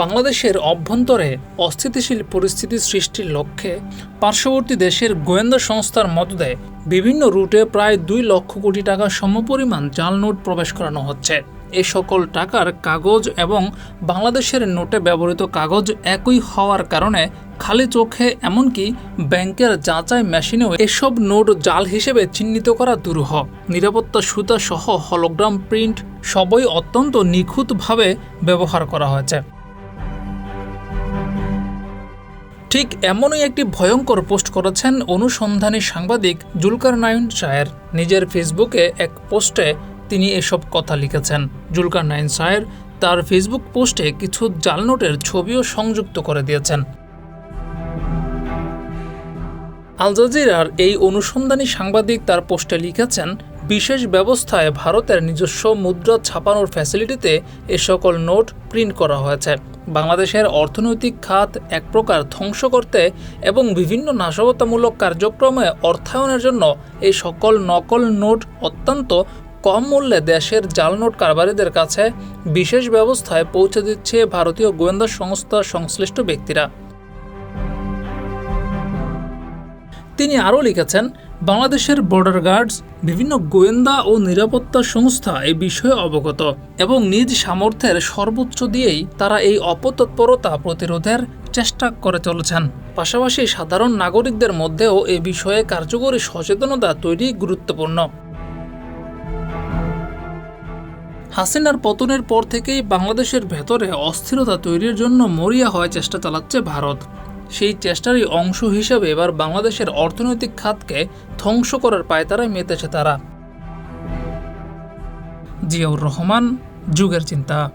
বাংলাদেশের অভ্যন্তরে অস্থিতিশীল পরিস্থিতি সৃষ্টির লক্ষ্যে পার্শ্ববর্তী দেশের গোয়েন্দা সংস্থার মদদে বিভিন্ন রুটে প্রায় দুই লক্ষ কোটি টাকা সমপরিমাণ জাল নোট প্রবেশ করানো হচ্ছে। এ সকল টাকার কাগজ এবং বাংলাদেশের নোটে ব্যবহৃত কাগজ একই হওয়ার কারণে খালি চোখে এমনকি ব্যাংকের যাচাই মেশিনেও এসব নোট জাল হিসেবে চিহ্নিত করা দুরূহ। নিরাপত্তা সুতা সহ হলোগ্রাম প্রিন্ট সবই অত্যন্ত নিখুঁতভাবে ব্যবহার করা হয়েছে। ঠিক এমনই একটি ভয়ঙ্কর পোস্ট করেছেন অনুসন্ধানী সাংবাদিক জুলকার নাইন শায়ের। নিজের ফেসবুকে এক পোস্টে তিনি এসব কথা লিখেছেন। জুলকার নাইন শায়ের তার ফেসবুক পোস্টে কিছু জাল নোটের ছবিও সংযুক্ত করে দিয়েছেন। আল জাজিরার এই অনুসন্ধানী সাংবাদিক তার পোস্টে লিখেছেন, বিশেষ ব্যবস্থায় ভারতের নিজস্ব মুদ্রা ছাপানোর ফ্যাসিলিটিতে এ সকল নোট প্রিন্ট করা হয়েছে। বাংলাদেশের অর্থনৈতিক খাত এক প্রকার ধ্বংস করতে এবং বিভিন্ন নাশকতামূলক কার্যক্রমে অর্থায়নের জন্য এই সকল নকল নোট অত্যন্ত কম মূল্যে দেশের জাল নোট কারবারিদের কাছে বিশেষ ব্যবস্থায় পৌঁছে দিচ্ছে ভারতীয় গোয়েন্দা সংস্থার সংশ্লিষ্ট ব্যক্তিরা। তিনি আরও লিখেছেন বাংলাদেশের বর্ডার গার্ডস বিভিন্ন গোয়েন্দা ও নিরাপত্তা সংস্থা এই বিষয়ে অবগত এবং নিজ সামর্থ্যের সর্বোচ্চ দিয়েই তারা এই অপতৎপরতা প্রতিরোধের চেষ্টা করে চলেছেন। পাশাপাশি সাধারণ নাগরিকদের মধ্যেও এ বিষয়ে কার্যকরী সচেতনতা তৈরি গুরুত্বপূর্ণ। হাসিনার পতনের পর থেকেই বাংলাদেশের ভেতরে অস্থিরতা তৈরির জন্য মরিয়া হওয়ার চেষ্টা চালাচ্ছে ভারত। সেই চেষ্টারই অংশ হিসেবে এবার বাংলাদেশের অর্থনৈতিক খাতকে ধ্বংস করার পায়তারায় মেতেছে তারা। জিয়াউর রহমান, যুগের চিন্তা।